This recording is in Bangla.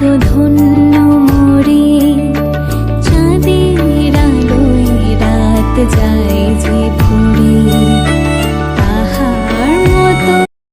গো